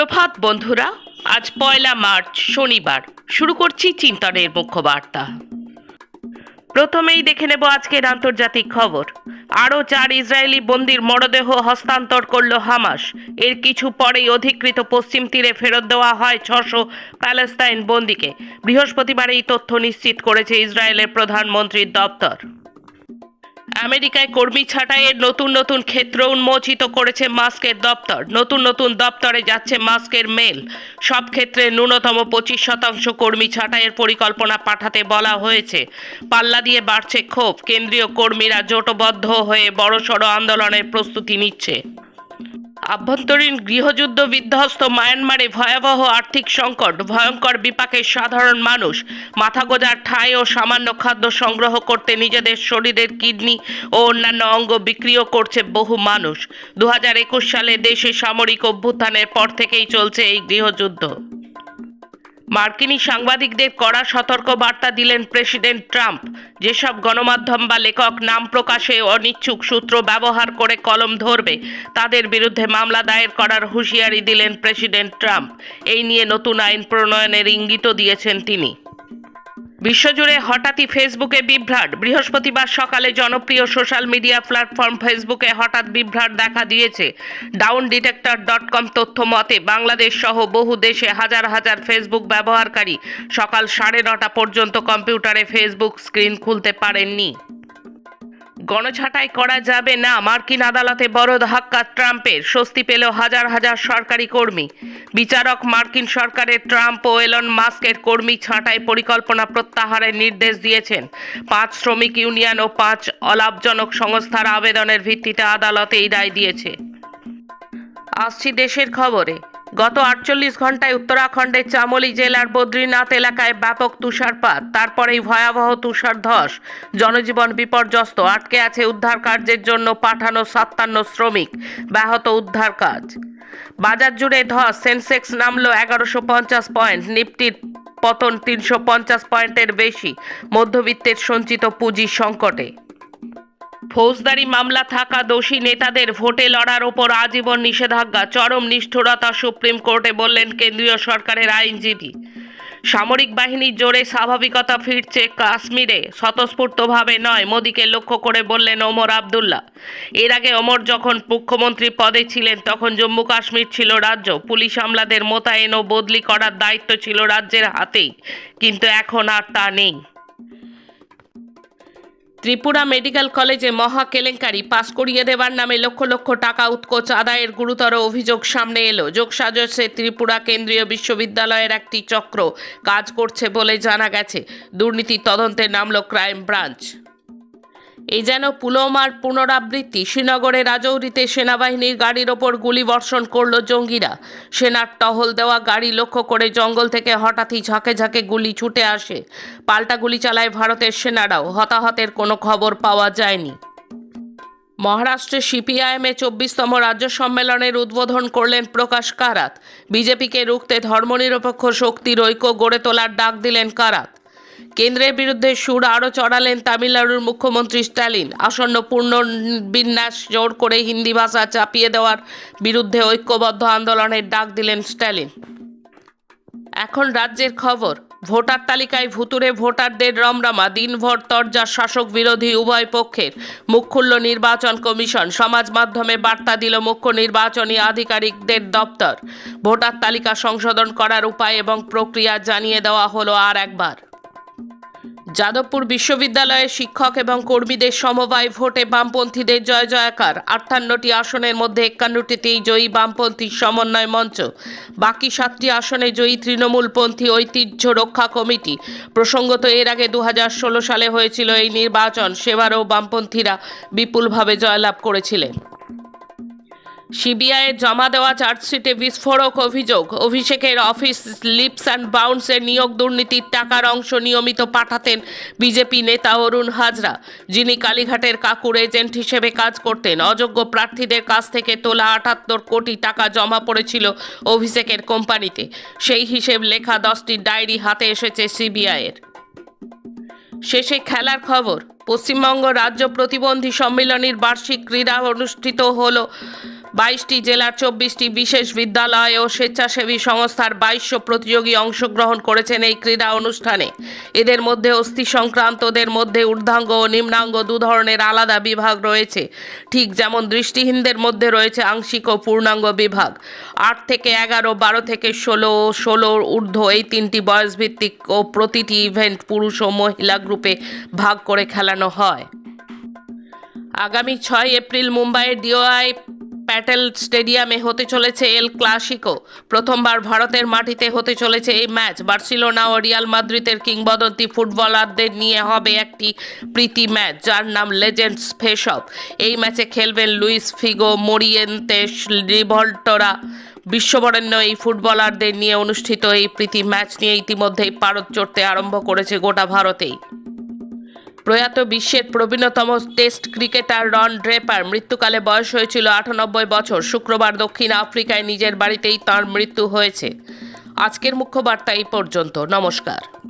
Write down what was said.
সুপ্রভাত, বন্ধুরা। আজ পয়লা মার্চ, শনিবার। শুরু করছি চিন্তনের মুখ্য বার্তা প্রথমেই দেখে নেব আজকের আন্তর্জাতিক খবর। আরও চার ইসরায়েলি বন্দির মরদেহ হস্তান্তর করল হামাস। এর কিছু পরেই অধিকৃত পশ্চিম তীরে ফেরত দেওয়া হয় ছশো প্যালেস্তাইন বন্দিকে। বৃহস্পতিবার এই তথ্য নিশ্চিত করেছে ইসরায়েলের প্রধানমন্ত্রীর দপ্তর। আমেরিকায় কর্মী ছাঁটাইয়ের নতুন নতুন ক্ষেত্র উন্মোচিত করেছে মাস্কের দপ্তর। নতুন নতুন দপ্তরে যাচ্ছে মাস্কের মেল। সব ক্ষেত্রে ন্যূনতম পঁচিশ শতাংশ কর্মী ছাঁটাইয়ের পরিকল্পনা পাঠাতে বলা হয়েছে। পাল্লা দিয়ে বাড়ছে ক্ষোভ। কেন্দ্রীয় কর্মীরা জোটবদ্ধ হয়ে বড়সড় আন্দোলনের প্রস্তুতি নিচ্ছে। আভ্যন্তরীণ গৃহযুদ্ধ বিধ্বস্ত মায়ানমারে ভয়াবহ আর্থিক সংকট, ভয়ঙ্কর বিপাকে সাধারণ মানুষ, মাথা গোজার ঠাঁই ও সামান্য খাদ্য সংগ্রহ করতে নিজেদের শরীরের কিডনি ও অন্যান্য অঙ্গ বিক্রিও করছে বহু মানুষ। দু হাজার একুশ সালে দেশে সামরিক অভ্যুত্থানের পর থেকেই চলছে এই গৃহযুদ্ধ। মার্কিনী সাংবাদিকদের কড়া সতর্ক বার্তা দিলেন প্রেসিডেন্ট ট্রাম্প। যেসব গণমাধ্যম বা লেখক নাম প্রকাশে অনিচ্ছুক সূত্র ব্যবহার করে কলম ধরবে, তাদের বিরুদ্ধে মামলা দায়ের করার হুঁশিয়ারি দিলেন প্রেসিডেন্ট ট্রাম্প। এই নিয়ে নতুন আইন প্রণয়নের ইঙ্গিতও দিয়েছেন তিনি। বিশ্বজুড়ে হঠাৎই ফেসবুকে বিভ্রাট। বৃহস্পতিবার সকালে জনপ্রিয় সোশ্যাল মিডিয়া প্ল্যাটফর্ম ফেসবুকে হঠাৎ বিভ্রাট দেখা দিয়েছে। ডাউন ডিটেক্টর ডট কম তথ্য মতে, বাংলাদেশ সহ বহু দেশে হাজার হাজার ফেসবুক ব্যবহারকারী সকাল সাড়ে নটা পর্যন্ত কম্পিউটারে ফেসবুক স্ক্রিন খুলতে পারেননি। গণছাঁটাই করা যাবে না। মার্কিন আদালতে বড় ধাক্কা ট্রাম্পের স্বস্তি পেল হাজার হাজার সরকারি কর্মী। বিচারক মার্কিন সরকারের ট্রাম্প ও এলন মাস্কের কর্মী ছাঁটাই পরিকল্পনা প্রত্যাহারের নির্দেশ দিয়েছেন। পাঁচ শ্রমিক ইউনিয়ন ও পাঁচ অলাভজনক সংস্থার আবেদনের ভিত্তিতে আদালতে এই রায় দিয়েছে। আসছি দেশের খবরে। গত আটচল্লিশ ঘন্টায় উত্তরাখণ্ডের চামোলি জেলার বদ্রীনাথ এলাকায় ব্যাপক তুষারপাত তারপরেই ভয়াবহ তুষার ধস। জনজীবন বিপর্যস্ত, আটকে আছে উদ্ধার কার্যের জন্য পাঠানো সাতান্ন শ্রমিক, ব্যাহত উদ্ধার কাজ। বাজার জুড়ে ধস, সেন্সেক্স নামলো এগারোশো পঞ্চাশ পয়েন্ট নিফটির পতন তিনশো পঞ্চাশ পয়েন্টের বেশি, মধ্যবিত্তের সঞ্চিত পুঁজি সংকটে। ফৌজদারি মামলা থাকা দোষী নেতাদের ভোটে লড়ার ওপর আজীবন নিষেধাজ্ঞা, চরম নিষ্ঠুরতা সুপ্রিম কোর্টে বললেন কেন্দ্রীয় সরকারের আইনজীবী। সামরিক বাহিনীর জোরে স্বাভাবিকতা ফিরছে কাশ্মীরে, স্বতঃস্ফূর্তভাবে নয়, মোদীকে লক্ষ্য করে বললেন ওমর আবদুল্লাহ। এর আগে ওমর যখন মুখ্যমন্ত্রী পদে ছিলেন, তখন জম্মু কাশ্মীর ছিল রাজ্য। পুলিশ আমলাদের মোতায়েন ও বদলি করার দায়িত্ব ছিল রাজ্যের হাতেই, কিন্তু এখন আর তা নেই। ত্রিপুরা মেডিকেল কলেজে মহা কেলেঙ্কারি পাস করিয়ে দেবার নামে লক্ষ লক্ষ টাকা উৎকোচ আদায়ের গুরুতর অভিযোগ সামনে এলো। যোগসাজসে ত্রিপুরা কেন্দ্রীয় বিশ্ববিদ্যালয়ের একটি চক্র কাজ করছে বলে জানা গেছে। দুর্নীতি তদন্তে নামল ক্রাইম ব্রাঞ্চ। এই যেন পুলওয়ামার পুনরাবৃত্তি, শ্রীনগরের রাজৌরিতে সেনাবাহিনীর গাড়ির ওপর গুলি বর্ষণ করল জঙ্গিরা। সেনার টহল দেওয়া গাড়ি লক্ষ্য করে জঙ্গল থেকে হঠাৎই ঝাঁকে ঝাঁকে গুলি ছুটে আসে। পাল্টা গুলি চালায় ভারতের সেনারাও, হতাহতের কোনো খবর পাওয়া যায়নি। মহারাষ্ট্রে সিপিআইএমে চব্বিশতম রাজ্য সম্মেলনের উদ্বোধন করলেন প্রকাশ কারাত। বিজেপিকে রুখতে ধর্মনিরপেক্ষ শক্তির ঐক্য গড়ে তোলার ডাক দিলেন কারাত। কেন্দ্রের বিরুদ্ধে সুর আরও চড়ালেন তামিলনাড়ুর মুখ্যমন্ত্রী স্ট্যালিন। আসন্ন পুনর্বিন্যাস জোর করে হিন্দি ভাষা চাপিয়ে দেওয়ার বিরুদ্ধে ঐক্যবদ্ধ আন্দোলনের ডাক দিলেন স্ট্যালিন। এখন রাজ্যের খবর, ভোটার তালিকায় ভুতুরে ভোটারদের রমরমা, দিনভর তরজা শাসক বিরোধী উভয় পক্ষের মুখ খুলল নির্বাচন কমিশন, সমাজ মাধ্যমে বার্তা দিল মুখ্য নির্বাচনী আধিকারিকদের দপ্তর। ভোটার তালিকা সংশোধন করার উপায় এবং প্রক্রিয়া জানিয়ে দেওয়া হলো আর একবার। যাদবপুর বিশ্ববিদ্যালয়ের শিক্ষক এবং কর্মীদের সমবায় ভোটে বামপন্থীদের জয় জয়াকার। আটান্নটি আসনের মধ্যে একান্নটিতেই জয়ী বামপন্থী সমন্বয় মঞ্চ। বাকি সাতটি আসনে জয়ী তৃণমূলপন্থী ঐতিহ্য রক্ষা কমিটি। প্রসঙ্গত, এর আগে দু হাজার ষোলো সালে হয়েছিল এই নির্বাচন। সেবারও বামপন্থীরা বিপুলভাবে জয়লাভ করেছিলেন। সিবিআইয়ের জমা দেওয়া চার্জশিটে বিস্ফোরক অভিযোগ। অভিষেকের অফিস লিপস অ্যান্ড বাউন্সের নিয়োগ দুর্নীতির টাকার অংশ নিয়মিত পাঠাতেন বিজেপি নেতা অরুণ হাজরা, যিনি কালীঘাটের কাকুর এজেন্ট হিসেবে কাজ করতেন। অযোগ্য প্রার্থীদের কাছ থেকে তোলা আটাত্তর কোটি টাকা জমা পড়েছিল অভিষেকের কোম্পানিতে। সেই হিসেব লেখা দশটি ডায়েরি হাতে এসেছে সিবিআইয়ের। শেষে খেলার খবর। পশ্চিমবঙ্গ রাজ্য প্রতিবন্ধী সম্মিলনীর বার্ষিক ক্রীড়া অনুষ্ঠিত হলো বাইশটি জেলার চব্বিশটি বিশেষ বিদ্যালয় ও স্বেচ্ছাসেবী সংস্থার বাইশশো প্রতিযোগী অংশগ্রহণ করেছেন এই ক্রীড়া অনুষ্ঠানে। এদের মধ্যে অস্থি সংক্রান্তদের মধ্যে ঊর্ধ্বাঙ্গ ও নিম্নাঙ্গ দু ধরনের আলাদা বিভাগ রয়েছে। ঠিক যেমন দৃষ্টিহীনদের মধ্যে রয়েছে আংশিক ও পূর্ণাঙ্গ বিভাগ। আট থেকে এগারো, বারো থেকে ষোলো ও ষোলোর ঊর্ধ্ব এই তিনটি বয়সভিত্তিক ও প্রতিটি ইভেন্ট পুরুষ ও মহিলা গ্রুপে ভাগ করে খেলানো হয়। আগামী ছয় এপ্রিল মুম্বাইয়ের ডিওআই প্যাটেল স্টেডিয়ামে হতে চলেছে এল ক্লাসিকো। প্রথমবার ভারতের মাটিতে হতে চলেছে এই ম্যাচ। বার্সেলোনা ও রিয়াল মাদ্রিদের কিংবদন্তি ফুটবলারদের নিয়ে হবে একটি প্রীতি ম্যাচ, যার নাম লেজেন্ডস ফেস অফ এই ম্যাচে খেলবেন লুইস ফিগো মোরিয়েন্তেস রিভল্টোরা বিশ্ববরেণ্য এই ফুটবলারদের নিয়ে অনুষ্ঠিত এই প্রীতি ম্যাচ নিয়ে ইতিমধ্যেই পারদ চড়তে আরম্ভ করেছে গোটা ভারতেই। প্রয়াত বিশ্বের প্রবীণতম টেস্ট ক্রিকেটার রন ড্রেপার। মৃত্যুকালে বয়স হয়েছিল আটানব্বই বছর। শুক্রবার দক্ষিণ আফ্রিকায় নিজের বাড়িতেই তার মৃত্যু হয়েছে। আজকের মুখ্য বার্তা এই পর্যন্ত। নমস্কার।